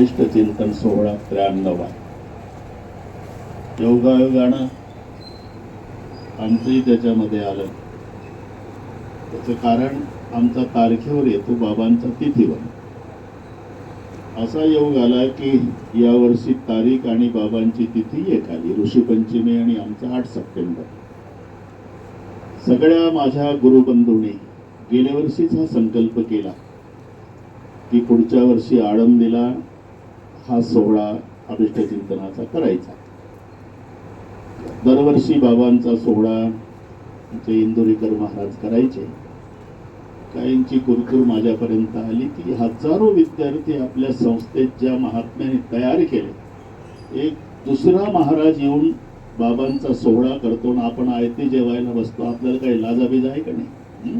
अभिष्ट चिंतन सोहळा त्र्याण्णव आहे योगायोगानं आमचंही त्याच्यामध्ये आलं। त्याचं कारण आमचा तारखेवर येतो बाबांचा तिथीवर। असा योग आला की यावर्षी तारीख आणि बाबांची तिथी एक आली ऋषीपंचमी आणि आमचा आठ सप्टेंबर। सगळ्या माझ्या गुरुबंधूंनी गेल्या वर्षीच हा संकल्प केला। की पुढच्या वर्षी आळंदीला हा सोहळा अभिष्टचिंतनाचा करायचा. दरवर्षी बाबांचा सोहळा आमचे इंदोरीकर महाराज करायचे. काहींची कुरकुर माझ्यापर्यंत आली की हजारो विद्यार्थी आपल्या संस्थेत ज्या महात्म्याने तयार केले एक दुसरा महाराज येऊन बाबांचा सोहळा करतो ना आपण आयते जेवायला बसतो आपल्याला काही लाजाबीज आहे का नाही?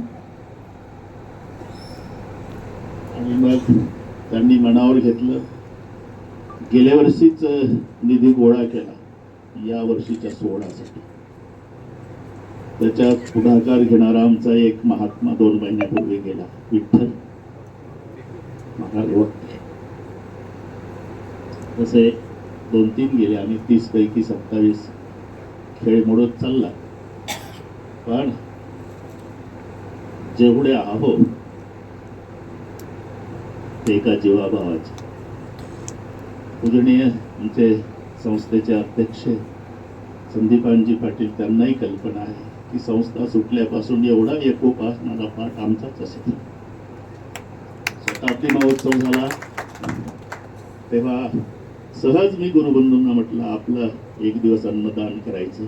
आणि मग त्यांनी मनावर घेतलं. गेल्या वर्षीच निधी गोळा केला. या वर्षीच्या सोहळ्यासाठी त्याच्यात पुढाकार घेणारा आमचा एक महात्मा दोन महिन्यापूर्वी गेला विठ्ठल. महाराज तसे दोन तीन गेले आणि तीस पैकी सत्तावीस खेळ मोडत चालला. पण जेवढे आहो ते एका जीवाभावाचे. पूजनीय आमचे संस्थेचे अध्यक्ष संदीपानजी पाटील त्यांनाही कल्पना आहे की संस्था सुटल्यापासून एवढा एकोप असणारा पाठ आमचाच असेल. शताब्दी महोत्सव झाला. तेव्हा सहज मी गुरुबंधूंना म्हटलं आपलं एक दिवस अन्नदान करायचं.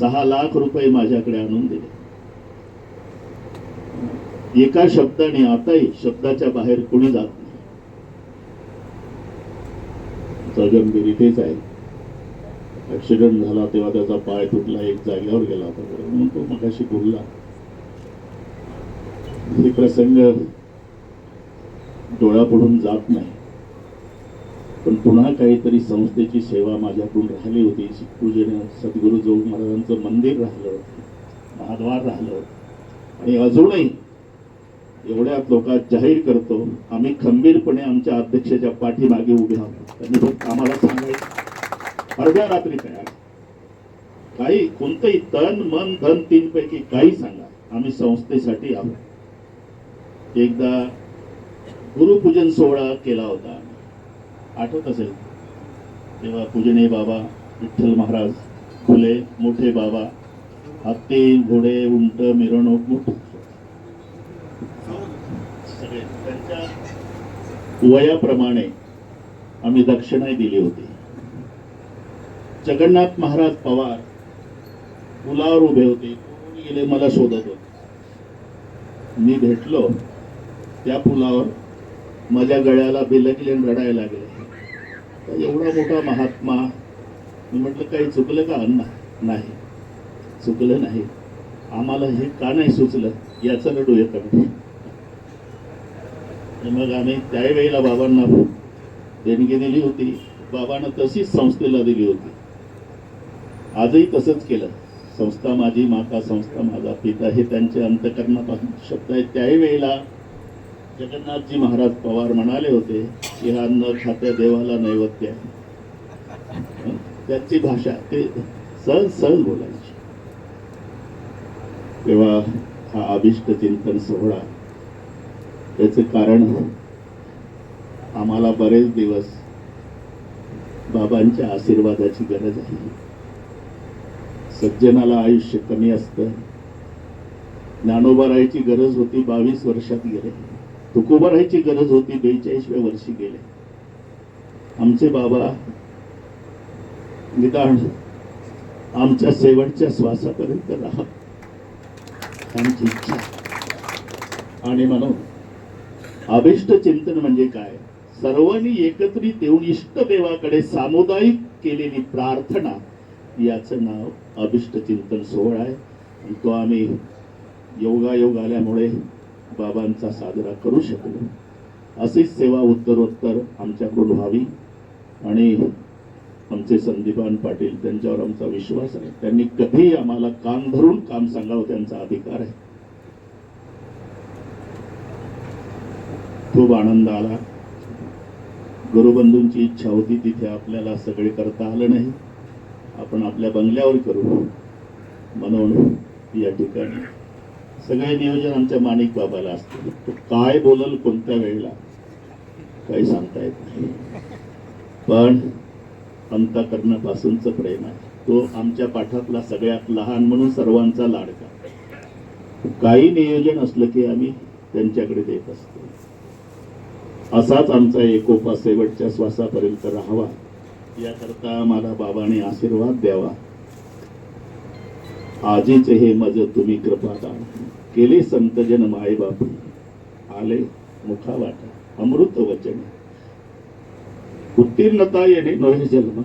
सहा लाख रुपये माझ्याकडे आणून दिले. एका शब्दाने आताही शब्दाच्या बाहेर कोणी जात नाही. गंभीर तेच आहे. ऍक्सिडेंट झाला तेव्हा त्याचा पाय तुटला एक जागेवर गेला होता. म्हणून तो मगाशी बोलला. हे प्रसंग डोळ्यापुढून जात नाही. पण पुन्हा काहीतरी संस्थेची सेवा माझ्याकडून राहिली होती. पूजेने सद्गुरू जोग महाराजांचं मंदिर राहिलं होतं महाद्वार राहिलं. आणि अजूनही एवढ्या लोकात जाहीर करतो आम्ही खंबीरपणे आमच्या अध्यक्षाच्या पाठीमागे उभे आहोत. त्यांनी फक्त आम्हाला सांगायचं. अर्ध्या रात्री तयार. काही कोणतंही तन मन धन तीन पैकी काही सांगा. आम्ही संस्थेसाठी आहोत. एकदा गुरुपूजन सोहळा केला होता. आठवत असेल? तेव्हा पूजने बाबा विठ्ठल महाराज फुले मोठे बाबा हत्ती घोडे उंट मिरवणूक मोठी त्यांच्या वयाप्रमाणे आम्ही दक्षिणाही दिली होती. जगन्नाथ महाराज पवार पुलावर उभे होते. कोण गेले मला शोधत होते. मी भेटलो. त्या पुलावर माझ्या गळ्याला बिलकले आणि रडायला लागले. तर एवढा मोठा महात्मा? मी म्हटलं काही चुकलं का अण्णा? नाही. चुकलं नाही. आम्हाला हे का नाही सुचलं? याचं रडू येतं आणि मग आम्ही त्यावेळेला बाबांना देणगी दिली होती. बाबांना तशीच संस्थेला दिली होती. आजही तसंच केलं. संस्था माझी माता संस्था माझा पिता हे त्यांचे अंतकरणापासून शब्द आहेत त्याही वेळेला जगन्नाथजी महाराज पवार म्हणाले होते की हा न खात्या देवाला नैवेद्य आहे. त्याची भाषा ते सहज सहज बोलायची. तेव्हा हा अभिष्ट चिंतन सोहळा याचे कारण आम्हाला बरेच दिवस बाबांच्या आशीर्वादाची गरज आहे. सज्जनाला आयुष्य कमी असतं. ज्ञानोबा गरज होती बावीस वर्षात गेले. तुकोबा राहायची गरज होती बेचाळीसव्या वर्षी गेले. आमचे बाबा निदान आमच्या शेवटच्या श्वासापर्यंत राहा आमची इच्छा. आणि म्हणून अभिष्ट चिंतन म्हणजे काय? सर्वांनी एकत्रित येऊन इष्टदेवाकडे सामुदायिक केलेली प्रार्थना याचं नाव अभिष्ट चिंतन सोहळा आहे. आणि तो आम्ही योगायोग आल्यामुळे बाबांचा साजरा करू शकलो. अशीच सेवा उत्तरोत्तर आमच्याकडून व्हावी. आणि आमचे संदीपान पाटील त्यांच्यावर आमचा विश्वास आहे. त्यांनी कधीही आम्हाला कान धरून काम सांगावं त्यांचा अधिकार आहे. खूप आनंद आला. गुरुबंधूंची इच्छा होती तिथे आपल्याला सगळे करता आलं नाही. आपण आपल्या बंगल्यावर करू. म्हणून या ठिकाणी सगळे नियोजन आमच्या माणिक बाबाला असते. तो काय बोलल कोणत्या वेळेला काही सांगता येत नाही. पण अंतकरणापासूनच प्रेम आहे. तो आमच्या पाठातला सगळ्यात लहान म्हणून सर्वांचा लाडका. काही नियोजन असलं की आम्ही त्यांच्याकडे देत असतो. असाच आमचा एकोपा शेवटच्या श्वासापर्यंत राहावा. याकरता मला बाबाने आशीर्वाद द्यावा. आजीच हे मज तुम्ही कृपादान केले संतजन माय बापू आले मुखावाटा अमृत वचन. उत्तीर्णता येणे नवे जन्म.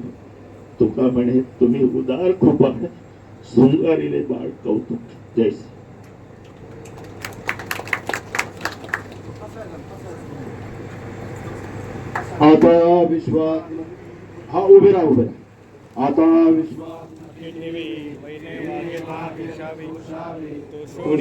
तुका म्हणे तुम्ही उदार कृपा शृंगारीले बाळ कौतुक. जय आता विश्वास हा उभे राहा उभे राहा. आता विश्वास